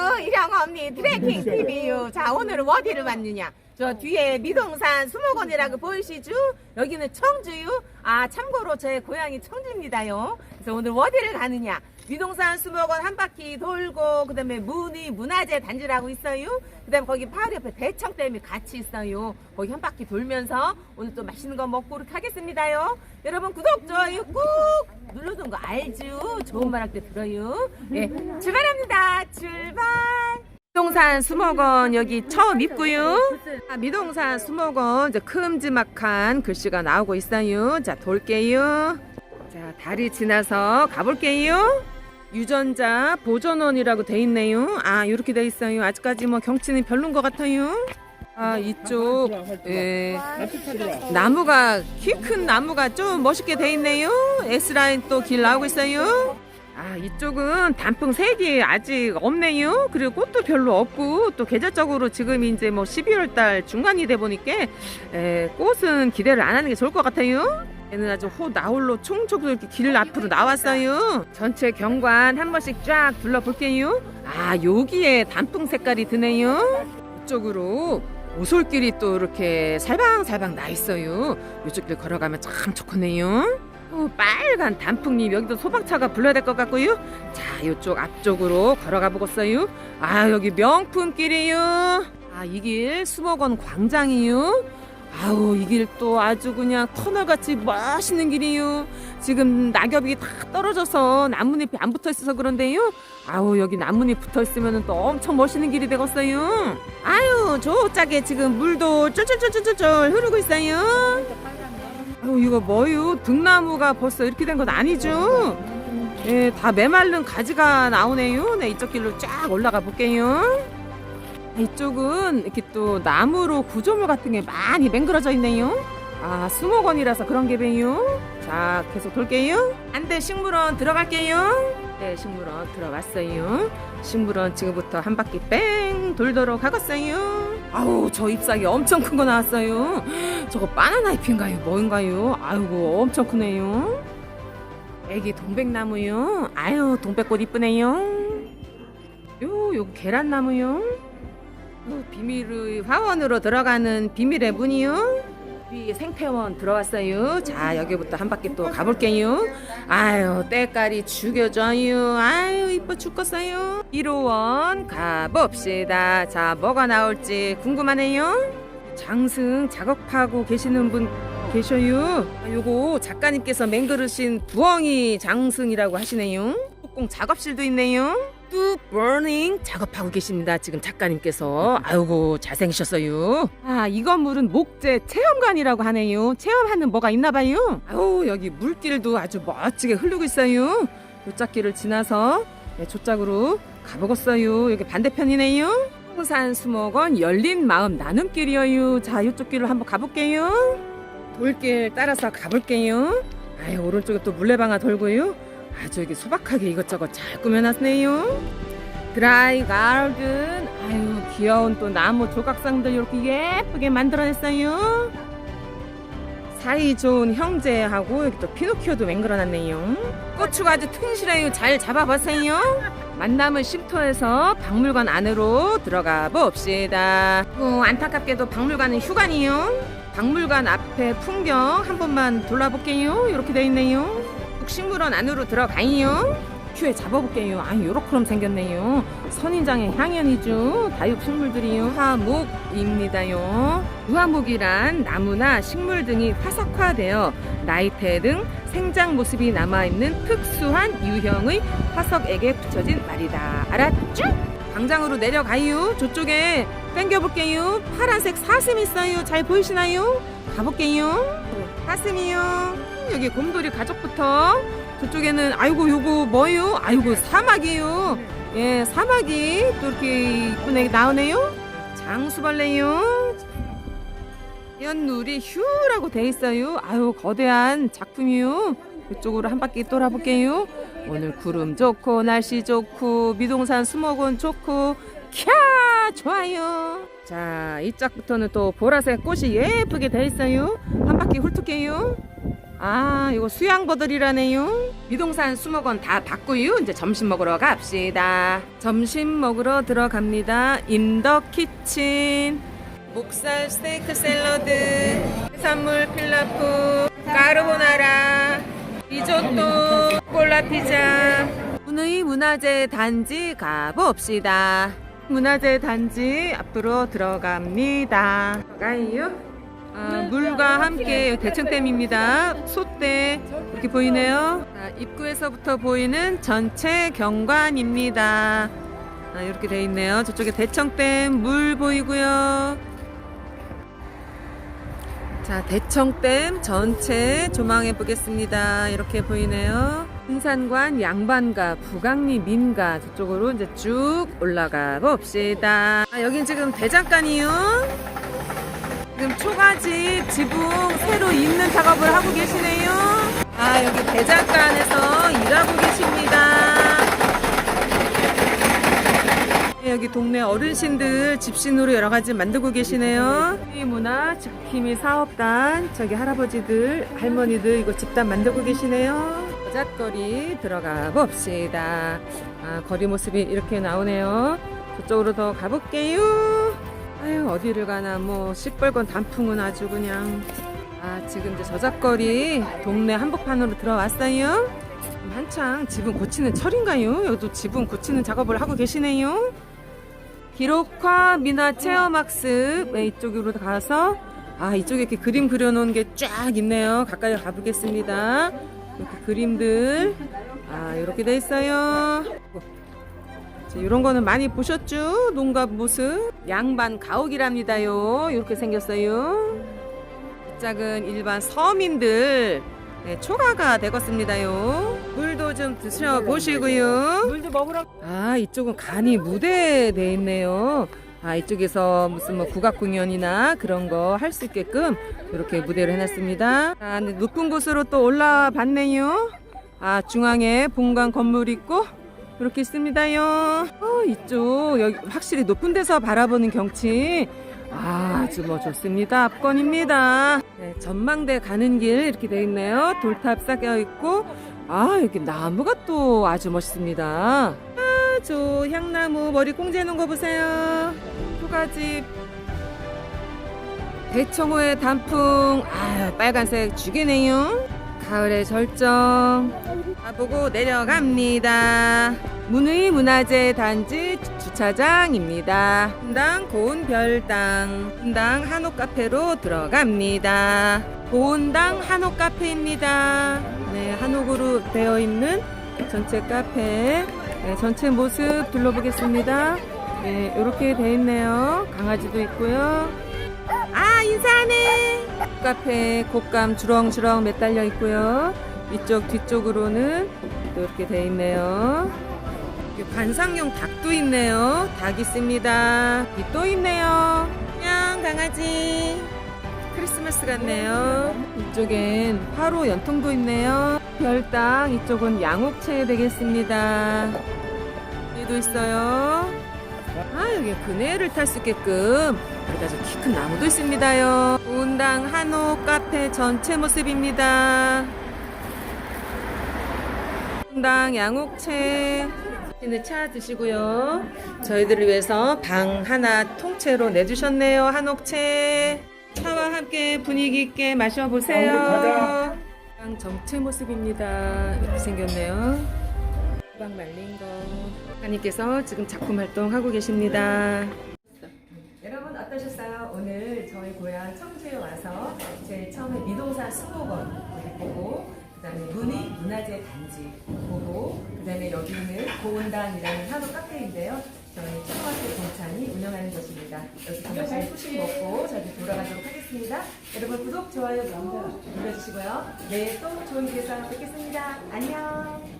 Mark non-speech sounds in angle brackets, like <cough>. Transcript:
안녕하세요. 이령 언니 트레킹 TV요. 자, 오늘은 어디를 왔느냐? 저 뒤에 미동산 수목원이라고 보이시죠? 여기는 청주요. 아, 참고로 제 고향이 청주입니다요. 그래서 오늘 어디를 가느냐? 미동산 수목원 한 바퀴 돌고 그다음에 문의 문화재 단지라고 있어요. 그다음에 거기 바로 옆에 대청댐이 같이 있어요. 거기 한 바퀴 돌면서 오늘 또 맛있는 거 먹고 그렇게 하겠습니다요. 여러분 구독 좋아요 꾹 눌러둔 거 알죠? 좋은 말 할 때 들어요. 예, 출발합니다. 출발. 미동산 수목원 여기 처음 입구요. 아, 미동산 수목원 이제 큼지막한 글씨가 나오고 있어요. 자 돌게요. 자 다리 지나서 가볼게요. 유전자 보존원이라고 돼 있네요. 아 이렇게 돼 있어요. 아직까지 뭐 경치는 별론 것 같아요. 아 이쪽 예, 나무가 키 큰 나무가 좀 멋있게 돼 있네요. S 라인 또 길 나오고 있어요. 아 이쪽은 단풍 색이 아직 없네요. 그리고 꽃도 별로 없고 또 계절적으로 지금 이제 뭐 12월 달 중간이 돼 보니까 에, 꽃은 기대를 안 하는 게 좋을 것 같아요. 얘는 아주 호 나홀로 총총으로 이렇게 길 앞으로 나왔어요. 전체 경관 한 번씩 쫙 둘러볼게요. 아 여기에 단풍 색깔이 드네요. 이쪽으로 오솔길이 또 이렇게 살방살방 나 있어요. 이쪽 길 걸어가면 참 좋겠네요. 어, 빨간 단풍잎 여기도 소방차가 불러야 될 것 같고요. 자, 이쪽 앞쪽으로 걸어가 보겠어요. 아, 여기 명품길이요. 아, 이 길 수목원 광장이요. 아우, 이 길 또 아주 그냥 터널같이 멋있는 길이요. 지금 낙엽이 다 떨어져서 나뭇잎이 안 붙어 있어서 그런데요. 아우, 여기 나뭇잎 붙어 있으면 또 엄청 멋있는 길이 되겠어요. 아유, 저짝에 지금 물도 쫄쫄쫄쫄쫄 흐르고 있어요. 아유, 이거 뭐요? 등나무가 벌써 이렇게 된 건 아니죠? 예, 다 메말른 가지가 나오네요. 네, 이쪽 길로 쫙 올라가 볼게요. 이쪽은 이렇게 또 나무로 구조물 같은 게 많이 맹그러져 있네요. 아, 수목원이라서 그런 게 배요. 자, 계속 돌게요. 안 돼 식물원 들어갈게요. 네, 식물원 들어왔어요. 식물원 지금부터 한 바퀴 뺑 돌도록 하겠어요. 아우, 저 잎사귀 엄청 큰 거 나왔어요. 저거 바나나 잎인가요? 뭔가요? 아이고, 엄청 크네요. 애기 동백나무요. 아유, 동백꽃 이쁘네요. 요, 요거 계란나무요. 요, 비밀의 화원으로 들어가는 비밀의 문이요. 위 생태원 들어왔어요. 자, 여기부터 한 바퀴 또 가볼게요. 아유, 때깔이 죽여줘요. 아유, 이뻐 죽겠어요. 1호원 가봅시다. 자, 뭐가 나올지 궁금하네요. 장승 작업하고 계시는 분 계셔요. 아, 요거 작가님께서 맹그르신 부엉이 장승이라고 하시네요. 폭공 작업실도 있네요. 뚜 버닝 작업하고 계십니다. 지금 작가님께서 <laughs> 아이고 잘생기셨어요. 아 이 건물은 목재 체험관이라고 하네요. 체험하는 뭐가 있나 봐요. 아우 여기 물길도 아주 멋지게 흐르고 있어요. 요짝길을 지나서 네, 조짝으로 가보겠어요. 여기 반대편이네요. 홍산 수목원 열린 마음 나눔길이에요. 자 이쪽 길로 한번 가볼게요. 돌길 따라서 가볼게요. 아유 오른쪽에 또 물레방아 돌고요. 아주 여기 소박하게 이것저것 잘 꾸며놨네요. 드라이 가든 아유 귀여운 또 나무 조각상들 이렇게 예쁘게 만들어냈어요. 사이 좋은 형제하고 여기 또 피노키오도 맹글어놨네요. 고추가 아주 튼실해요. 잘 잡아보세요. 만남을 쉼터에서 박물관 안으로 들어가 봅시다. 어, 안타깝게도 박물관은 휴관이요. 박물관 앞에 풍경 한 번만 돌아볼게요. 이렇게 돼 있네요. 식물원 안으로 들어가요. 큐에 잡아볼게요. 아, 요렇게럼 생겼네요. 선인장의 향연이죠. 다육식물들이요. 화목입니다요. 유화목이란 나무나 식물 등이 화석화되어 나이테 등 생장 모습이 남아있는 특수한 유형의 화석에게 붙여진 말이다. 알았죠? 광장으로 내려가요. 저쪽에 당겨볼게요. 파란색 사슴 있어요. 잘 보이시나요? 가볼게요. 사슴이요. 여기 곰돌이 가족부터 저쪽에는 아이고 요거 뭐예요? 아이고 사막이요. 예, 사막이 또 이렇게 이쁘게 나오네요. 장수벌레요. 연누리 휴라고 돼 있어요. 아유 거대한 작품이요. 이쪽으로 한 바퀴 돌아볼게요. 오늘 구름 좋고 날씨 좋고 미동산 수목원 좋고 캬 좋아요. 자 이 짝부터는 또 보라색 꽃이 예쁘게 돼 있어요. 한 바퀴 훑을게요. 아, 이거 수양버들이라네요. 미동산 수목원 다 봤고요. 이제 점심 먹으러 갑시다. 점심 먹으러 들어갑니다. 인더 키친. 목살 스테이크 샐러드, 해산물 필라프, 까르보나라, 리조또, 콜라 피자. 문의 문화재 단지 가봅시다. 문화재 단지 앞으로 들어갑니다. 가요. 아, 물과 함께 대청댐입니다. 솥대 이렇게 보이네요. 자, 입구에서부터 보이는 전체 경관입니다. 아, 이렇게 돼 있네요. 저쪽에 대청댐 물 보이고요. 자, 대청댐 전체 조망해 보겠습니다. 이렇게 보이네요. 흥산관 양반가, 부강리 민가 저쪽으로 이제 쭉 올라가 봅시다. 아, 여긴 지금 대장간이요. 지금 초가집 지붕 새로 잇는 작업을 하고 계시네요. 아, 여기 대장간에서 일하고 계십니다. 네, 여기 동네 어르신들 집신으로 여러 가지 만들고 계시네요. 이 문화 지킴이 사업단 저기 할아버지들 할머니들 이거 집단 만들고 계시네요. 여잣거리 들어가 봅시다. 아 거리 모습이 이렇게 나오네요. 저쪽으로 더 가볼게요. 어디를 가나 뭐 시뻘건 단풍은 아주 그냥 아 지금 이제 저잣거리 동네 한복판으로 들어왔어요. 한창 지붕 고치는 철인가요? 여기도 지붕 고치는 작업을 하고 계시네요. 기록화 민화 체험학습 네, 이쪽으로 가서 아 이쪽에 이렇게 그림 그려놓은 게 쫙 있네요. 가까이 가보겠습니다. 이렇게 그림들 아 이렇게 돼 있어요. 자, 이런 거는 많이 보셨죠? 농가 모습 양반 가옥이랍니다요. 이렇게 생겼어요. 이 짝은 일반 서민들 네, 초가가 되겠습니다요. 물도 좀 드셔 보시고요. 물도 먹으러 아 이쪽은 간이 무대돼 있네요. 아 이쪽에서 무슨 뭐 국악 공연이나 그런 거 할 수 있게끔 이렇게 무대를 해놨습니다. 아 높은 곳으로 또 올라와 봤네요. 아 중앙에 본관 건물 있고 이렇게 있습니다요. 어 이쪽 여기 확실히 높은 데서 바라보는 경치 아주 뭐 좋습니다. 압권입니다. 네, 전망대 가는 길 이렇게 돼 있네요. 돌탑 쌓여 있고 아 여기 나무가 또 아주 멋있습니다. 아저 향나무 머리 꽁지해 놓은 거 보세요. 초가집 대청호의 단풍 아 빨간색 죽이네요. 가을의 절정 가보고 내려갑니다. 문의 문화재 단지 주차장입니다. 분당 고운별당 분당 한옥 카페로 들어갑니다. 고운당 한옥 카페입니다. 네, 한옥으로 되어 있는 전체 카페 네, 전체 모습 둘러보겠습니다. 네, 이렇게 돼 있네요. 강아지도 있고요. 아 인사하네. 카페 곶감 주렁주렁 매달려 있고요. 이쪽 뒤쪽으로는 또 이렇게 돼 있네요. 관상용 닭도 있네요. 닭 있습니다. 이또 있네요. 안녕 강아지. 크리스마스 같네요. 이쪽엔 화로 연통도 있네요. 별당 이쪽은 양옥채 되겠습니다. 여기도 있어요. 아 여기 그네를 탈 수 있게끔 여기다 키큰 나무도 있습니다요. 운당 한옥 카페 전체 모습입니다. 운당 양옥채 있는 차 드시고요. 저희들을 위해서 방 하나 통째로 내주셨네요. 한옥채 차와 함께 분위기 있게 마셔보세요. 가자. 방 전체 모습입니다. 이렇게 생겼네요. 방 말린 거. 하님께서 지금 작품 활동하고 계십니다. 어떠셨어요? 오늘 저희 고향 청주에 와서 제일 처음에 미동산 수목원 보고 그다음에 문희 문화재 단지 보고 그다음에 여기 있는 고운단이라는 한옥 카페인데요. 저희 초등학교 동창이 운영하는 곳입니다. 여기서 맛있는 후식 먹고 저희 돌아가도록 하겠습니다. 여러분 구독, 좋아요, 눌러주시고요. 내일 또 좋은 기회에서 뵙겠습니다. 안녕.